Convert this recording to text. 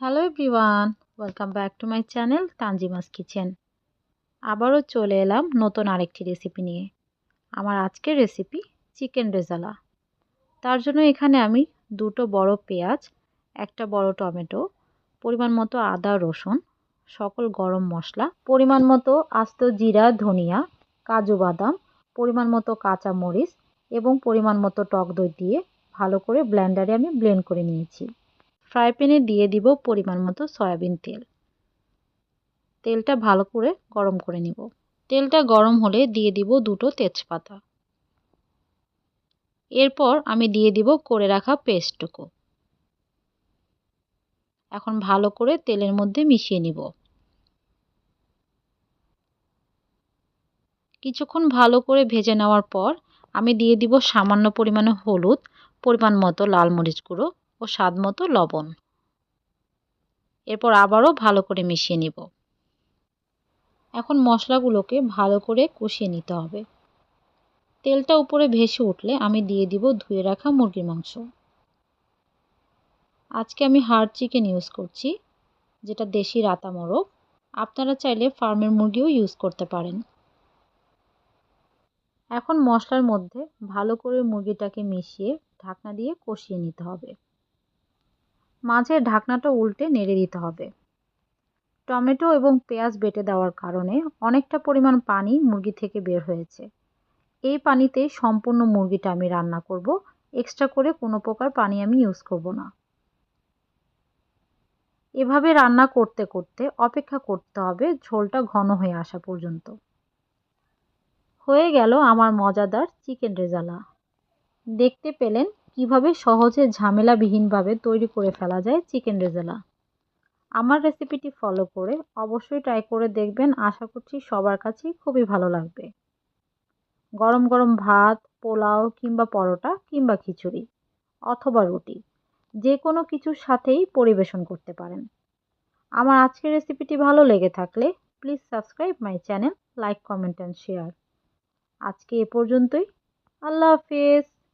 Hello everyone welcome back to my channel Tanzima's kitchen আবারও চলে এলাম নতুন আরেকটি রেসিপি নিয়ে। আমার আজকের রেসিপি চিকেন রেজালা তার জন্য এখানে আমি দুটো বড় পেঁয়াজ, একটা বড় টমেটো, পরিমাণ মতো আদা, রসুন, সকল গরম মশলা, পরিমাণ মতো আস্ত জিরা, ধনিয়া, কাজু বাদাম, পরিমাণ মতো কাঁচা মরিচ এবং পরিমাণ মতো টক দই দিয়ে ভালো করে ব্লেন্ডারে আমি ব্লেন্ড করে নিয়েছি। ফ্রাই প্যানে দিয়ে দিব পরিমাণ মতো সয়াবিন তেল। তেলটা ভালো করে গরম করে নিব। তেলটা গরম হলে দিয়ে দিব দুটো তেজপাতা। এরপর আমি দিয়ে দিব করে রাখা পেস্টটুকু। এখন ভালো করে তেলের মধ্যে মিশিয়ে নিব। কিছুক্ষণ ভালো করে ভেজে নেওয়ার পর আমি দিয়ে দিব সামান্য পরিমাণে হলুদ, পরিমাণ মতো লাল মরিচ গুঁড়ো ও স্বাদ মতো লবণ। এরপর আবারও ভালো করে মিশিয়ে নিব। এখন মশলাগুলোকে ভালো করে কষিয়ে নিতে হবে। তেলটা উপরে ভেসে উঠলে আমি দিয়ে দিব ধুয়ে রাখা মুরগির মাংস। আজকে আমি হার্ড চিকেন ইউজ করছি, যেটা দেশি রাতা মোরগ। আপনারা চাইলে ফার্মের মুরগিও ইউজ করতে পারেন। এখন মশলার মধ্যে ভালো করে মুরগিটাকে মিশিয়ে ঢাকনা দিয়ে কষিয়ে নিতে হবে। মাঝে ঢাকনাটা উল্টে নেড়ে দিতে হবে। টমেটো এবং পেঁয়াজ বেটে দেওয়ার কারণে অনেকটা পরিমাণ পানি মুরগি থেকে বের হয়েছে। এই পানিতেই সম্পূর্ণ মুরগিটা আমি রান্না করব। এক্সট্রা করে কোনো প্রকার পানি আমি ইউজ করব না। এভাবে রান্না করতে করতে অপেক্ষা করতে হবে ঝোলটা ঘন হয়ে আসা পর্যন্ত। হয়ে গেল আমার মজাদার চিকেন রেজালা। দেখতে পেলেন কীভাবে সহজে ঝামেলাবিহীনভাবে তৈরি করে ফেলা যায় চিকেন রেজালা? আমার রেসিপিটি ফলো করে অবশ্যই ট্রাই করে দেখবেন। আশা করছি সবার কাছেই খুবই ভালো লাগবে। গরম গরম ভাত, পোলাও কিংবা পরোটা কিংবা খিচুড়ি অথবা রুটি যে কোনো কিছুর সাথেই পরিবেশন করতে পারেন। আমার আজকের রেসিপিটি ভালো লেগে থাকলে please subscribe my channel, like, comment and share. আজকে এ পর্যন্তই। আল্লাহ হাফিজ।